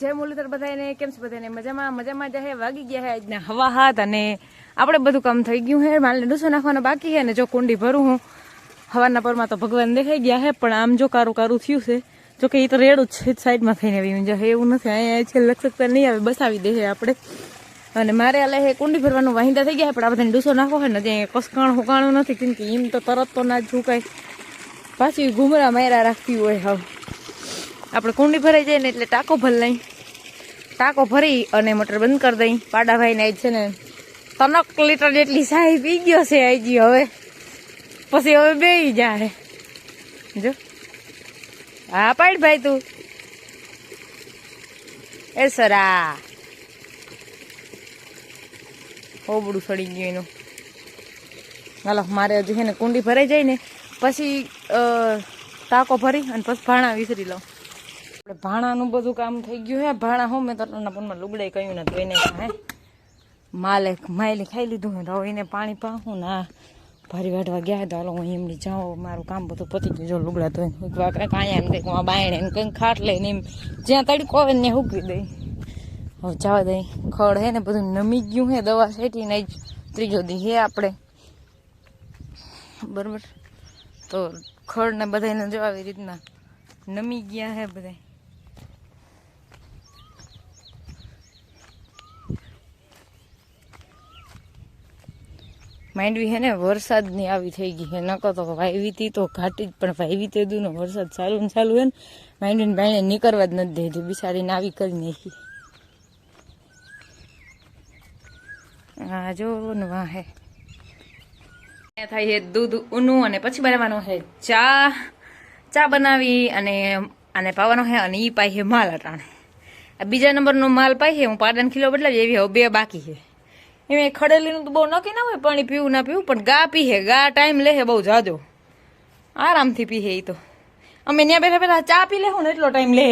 જય મુરલીધર બધાને કેમ છે બધાને મજામાં? મજામાં જ હે? વાગી ગયા હે આજના હવા હાથ અને આપણે બધું કામ થઈ ગયું હે. માલને ડૂસો નાખવાનો બાકી છે અને જો કુંડી ભરું હું હવાના પરમાં તો ભગવાન દેખાઈ ગયા હે પણ આમ જો કારું કારું થયું છે. જો કે એ તો રેડું છે સાઈડમાં થઈને આવી જો એવું નથી. અહીંયા છે લક્ષકતા નહીં આવે બસાવી દે આપણે. અને મારે આલે હે કુંડી ભરવાનું વાહિંદા થઈ ગયા હે, પણ આ બધાને ડૂસો નાખો હે ને જે કસકાણ હુકાણું નથી કેમ કે એમ તો તરત તો ના જ ઝુકાય પાછી ઘૂમરા માયરા રાખતી હોય હવે. આપણે કુંડી ભરાઈ જાય ને એટલે ટાંકો ભરી લઈ. ટાંકો ભરી અને મોટર બંધ કરી દઈ. પાડાભાઈને આજ છે ને તનક લીટર જેટલી સાહી પી ગયો છે આજી હવે. પછી હવે બે જાય જો. હા, પાડ ભાઈ તું. એ સરા. હોબડું સડી ગયું એનું. હાલો, મારે હજુ છે ને કુંડી ભરાઈ જાય ને, પછી ટાંકો ભરી અને પછી ભાણા વિસરી લઉં. આપણે ભાણાનું બધું કામ થઈ ગયું હે. ભાણા હું, મેં તરના પણ લુગડાઈ કહ્યું નથી એને હે માલે માયલી ખાઈ લીધું હે. તો એને પાણી પાહું ના ભારી વાઢવા ગયા તો હાલો હું એમની જાઉં, મારું કામ બધું પતી ગયું. જો લુગડા તો કંઈક આયા એમ કંઈક બાયણે એમ કંઈક ખાટ લઈને એમ જ્યાં તડકો આવે ને હુકવી દઈ. હવે જવા દઈ. ખડ હે ને બધું નમી ગયું હે. દવા છેટીને જ ત્રીજો દી હે આપણે. બરાબર? તો ખડ ને બધાને જો આવી રીતના નમી ગયા હે બધા માંડવી હે ને, વરસાદની આવી થઈ ગઈ હે. નકો તો વાયવી હતી તો ઘાટી જ, પણ વાયવી તે દુનો વરસાદ ચાલુ ને ચાલુ હે ને, માંડવીને બાયણે નીકળવા જ નથી દેતી બિચારીને આવી કરી નાખી. આ જો ને વાહ હે. થાય છે દૂધ ઊનું અને પછી બનાવવાનું છે ચા. ચા બનાવી અને આને પાવાનો છે અને એ પાય છે માલ અટાણે. બીજા નંબરનો માલ પાય છે હું પાડન કિલો બદલાવી, એવી હવે બે બાકી છે એમાં ખડેલીનું તો બહુ નક્કી ના હોય, પાણી પીવું ના પીવું, પણ ગા પીહે, ગા ટાઈમ લે બહુ જાજો. આરામથી પીહે એ તો. અમે ત્યાં બેઠા બેઠા ચા પી લેવું ને, એટલો ટાઈમ લે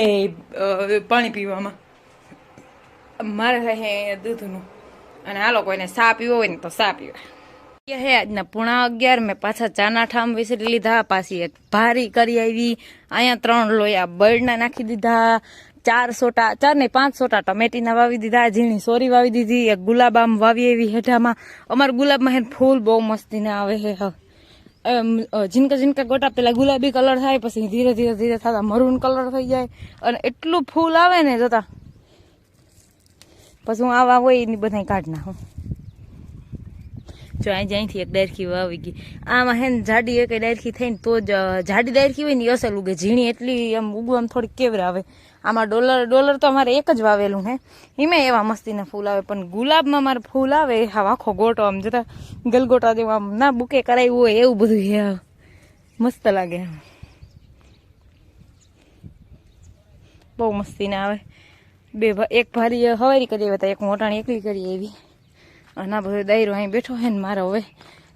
પાણી પીવામાં. મારે થાય દૂધનું. અને આ લોકોને સા પીવો હોય ને તો સા પીવા. હે, આજના પૂણા અગિયાર, મેં પાછા ચાના ઠામ વિસરી લીધા, પાછી એક ભારી કરી આવી. અહીંયા ત્રણ લોયા બળના નાખી દીધા. ચાર સોટા ચાર ને પાંચ સોટા ટમેટીના વાવી દીધા ઝીણી સોરી વાવી દીધી એક ગુલાબ આમ વાવી એવી હેઠામાં. અમારા ગુલાબમાં હે ફૂલ બહુ મસ્તીના આવે હે એમ, અ, ઝીણકા ઝીણકા ગોટા પેલા ગુલાબી કલર થાય પછી ધીરે ધીરે ધીરે થતા મરૂન કલર થઈ જાય. અને એટલું ફૂલ આવે ને જોતા. પછી હું આવા હોય એની બધા કાઢ નાખું. જો અહીં અહીંથી એક ડાયરખી વાવી ગઈ. આમાં હે ને જાડી એક ડાયરખી થઈને તો જ જાડી ડાયરખી હોય ને અસલ ઉગે. ઝીણી એટલી આમ ઉગવા થોડીક કેવરા આવે. આમાં ડોલર ડોલર તો અમારે એક જ વાવેલું હે. એમાં એવા મસ્તીના ફૂલ આવે, પણ ગુલાબમાં મારે ફૂલ આવે હા આખો ગોટો આમ જતા ગલગોટા જેવું આમ ના બુકે કરાવ્યું હોય એવું બધું હે. મસ્ત લાગે. બહુ મસ્તીને આવે. બે એક ભારી હવારી કરી આવ્યા હતા એક મોટાણી એકલી કરી એવી અને આ બધો દાયરો અહીં બેઠો હે ને મારે હવે.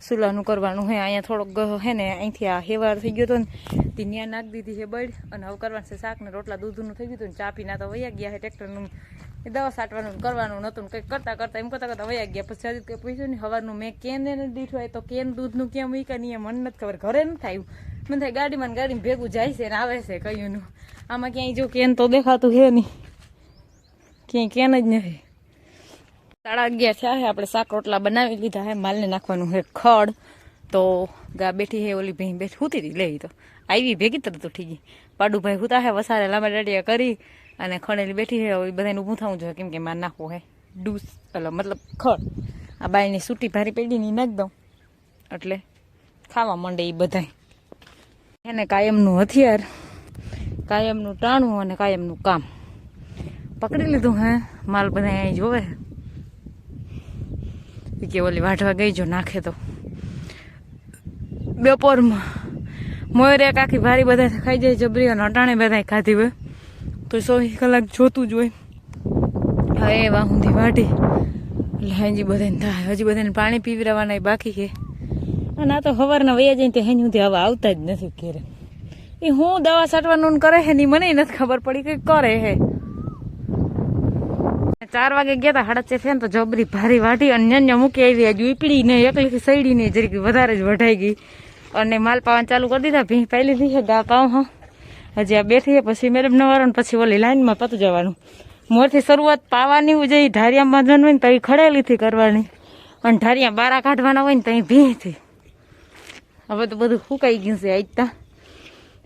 સુલાનું કરવાનું હે, અહીંયા થોડોક હે ને, અહીંથી આ હેવાર થઈ ગયો હતો ને, તે ન્યા નાખી દીધી છે બળ, અને હવે કરવાનું છે શાક ને રોટલા, દૂધનું થઈ ગયું હતું ને, ચા પીના તો વયા ગયા છે ટ્રેક્ટરનું. એ દવા છાંટવાનું કરવાનું નહોતું ને કંઈક કરતા કરતા, એમ કરતા કરતા વયા ગયા. પછી હજી પૂછ્યું ને હવારનું મેં કેન દીઠું હોય તો કેન દૂધનું કેમ મૂક્યા નહીં મને નથી ખબર, ઘરે નથી થાય મને થાય ગાડીમાં ગાડીમાં ભેગું જાય છે ને આવે છે કયુંનું આમાં ક્યાંય જો કેન તો દેખાતું છે નહીં. ક્યાંય કેન જ નથી. સાડા અગિયાર થયા છે આપણે શાક રોટલા બનાવી લીધા છે માલને નાખવાનું છે ખડ. તો ગા બેઠી હે, ઓલી ભાઈ બેઠી હુતી હતી લેવી તો. આવી ભેગી તરત ઉઠી ગઈ. પાડુભાઈ હુતા છે વસારે લાંબા દાડિયા કરી અને ખણેલી બેઠી હે, હવે બધાને ઊભું થવું જોઈએ, કેમ કે માર નાખવું હે. ડૂસ એટલે મતલબ ખડ. આ બાયની સૂટી ભારી પેઢીની નાખ દઉં. એટલે ખાવા માંડે એ બધાય. એને કાયમનું હથિયાર, કાયમનું ટાણું અને કાયમનું કામ. પકડી લીધું હે, માલ બધા અહીં જોવે કે ઓલી વાઢવા ગઈ જો નાખે તો. બપોરમાં મોયરે આખી ભારી બધા ખાઈ જાય, જબરી અને અટાણે બધા ખાધી હોય. તો સો કલાક જોતું જ હોય. હા, એ વાહુંથી વાઢી. એટલે હજી બધાને થાય. હજી બધાને પાણી પીવરાવાના બાકી છે. અને આ તો સવારના વયા જાય તો હેની સુધી હવા આવતા જ નથી ઘેરે. એ હું દવા છાંટવાનું કરે છે ને મને નથી ખબર પડી કે કરે હે ચાર વાગે ગયા હતા હડચે ચાર ને તો જબરી ભારી વાઢી અને ન્યા મૂકી આવી હજુ ઈપડી ને એકલી સૈડી ને જરીક વધારે જ વઢાઈ ગઈ. અને માલ પાવાનું ચાલુ કરી દીધા ભીં પહેલી છે ગા પાવ, હા. હજી આ બેઠી પછી મેડમ નવારો પછી ઓલી લાઈનમાં પતું જવાનું. મોરથી શરૂઆત પાવાની જઈ ઢારિયા બાંધવાનું હોય ને તો ખડેલીથી કરવાની. અને ઢારિયા બારા કાઢવાના હોય ને તો ભીંથી હવે તો બધું સુકાઈ ગયું છે આજતા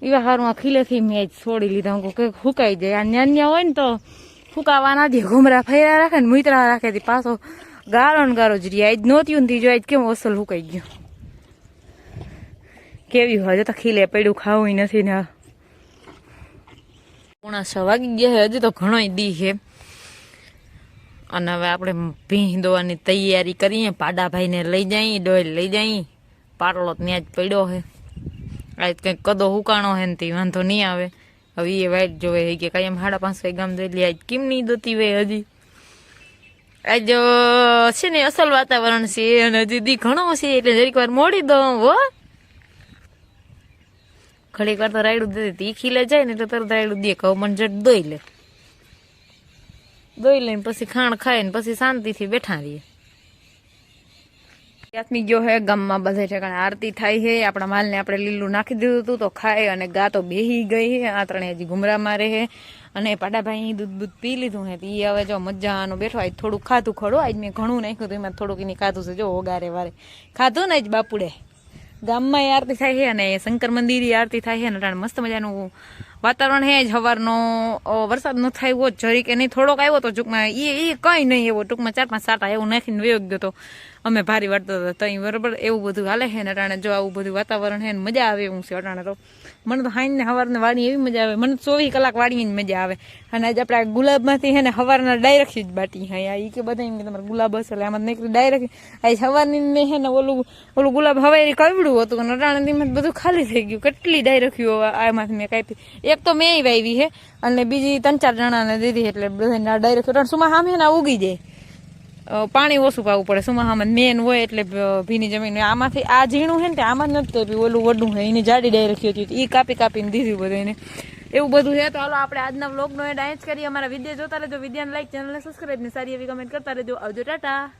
એવા હારું આ ખીલેથી મેં આજ છોડી લીધા. હું કંઈક સુકાઈ જાય. આ નાન્યા હોય ને તો ફૂકાવા ના દે, ઘુમરા ફેરા રાખે ને મુતરા રાખે તે પાછો ગાળો ને ગારો જ રહી આજ નહોતી ને જો આજ કેમ અસલ ફૂકાઈ ગયું. કેવી હોય તો ખીલે પડ્યું, ખાવું નથી ને. પોણા છ વાગી ગયા છે, હજી તો ઘણો દી છે. અને હવે આપણે ભીં દોવાની તૈયારી કરીએ, પાડાભાઈને લઈ જઈએ ડોલ લઈ જઈએ પાટલો ત્યાં જ પડ્યો છે. આજ કંઈક કદો હુકાણો હે ને તે વાંધો નહીં આવે. હવે એ વાઈટ જોવે હે કે એમ સાડા પાંચસો ગામ જોઈ લે કેમ નહીં દોતી હોય હજી? આજ છે ને અસલ વાતાવરણ છે અને હજી દી ઘણો છે એટલે જરીક વાર મોડી દઉં, હો. ઘડીક વાર તો રાયડું દે, તી ખીલે જાય ને એટલે તરત રાયડું દે કહું મને જટ દોઈ લે. દોઈ લઈને પછી ખાણ ખાય ને પછી શાંતિથી બેઠા રહીએ. આત્મી ગયો હે, ગામમાં બધે ઠેકાણે આરતી થાય છે આપણા માલને આપણે લીલું નાખી દીધું હતું તો ખાય અને ગા તો બેહી ગઈ છે આ ત્રણે હજી ગુમરામાં મારે છે અને પાડાભાઈ દૂધ બૂધ પી લીધું હે એ હવે જો મજાનો બેઠો, આજ થોડું ખાધું ખડો આજ મેં ઘણું નાખ્યું હતું, એમાં થોડુંક એની ખાધું છે, જો ઓગારે વારે. ખાધું ને જ બાપુડે. ગામમાં આરતી થાય છે અને શંકર મંદિરે આરતી થાય છે અને મસ્ત મજાનું વાતાવરણ હે જ સવારનો વરસાદ ન થાય એવો, જરીક નહીં થોડોક આવ્યો તો ટૂંકમાં એ એ કંઈ નહીં એવો, ટૂંકમાં ચાર પાંચ સાટા એવું નાખીને વયો ગયો તો. અમે ભારી વાળતા હતા, તઈ બરોબર એવું બધું હાલે છે ને અટાણે જો આવું બધું વાતાવરણ છે ને મજા આવે એવું છે અટાણે તો. મને તો હાઈને સવારને વાળી એવી મજા આવે. મને ચોવીસ કલાક વાળીને મજા આવે. અને આજે આપણે ગુલાબમાંથી છે ને સવારના ડાયરેક્ટ જ બાટી હા ઈ કે બધા એમ કે તમારે ગુલાબ હશે એટલે આમાં નીકળી ડાયરેક્ટ આ સવારની મેં હે ને ઓલું ઓલું ગુલાબ હવે કવડું હતું અને અટાણે બધું ખાલી થઈ ગયું. કેટલી ડાયરેક્ટ આમાંથી મેં કાપી એક તો મેં વાવી છે અને બીજી ત્રણ ચાર જણાને દીધી એટલે બધાને ડાયરેક્ટ સુમાં સામે ઉગી જાય. પાણી ઓછું પાવું પડે. સુમાહામાં મેન હોય એટલે ભીની જમીન. આમાંથી આ ઝીણું છે ને આમાં જ નથી કાપ્યું ઓલું વડું છે. એની જાડી ડાયરેક્ટ હતી. એ કાપી કાપીને દીધું બધું એને. એવું બધું છે. તો હાલો, આપણે આજના વ્લોગનો આય જ કરીએ. અમારા વીડિયો જોતા રહેજો. વિડીયોને લાઈક ચેનલને સબસ્ક્રાઈબ ને સારી એવી કમેન્ટ કરતા રહેજો. આવજો, ટાટા.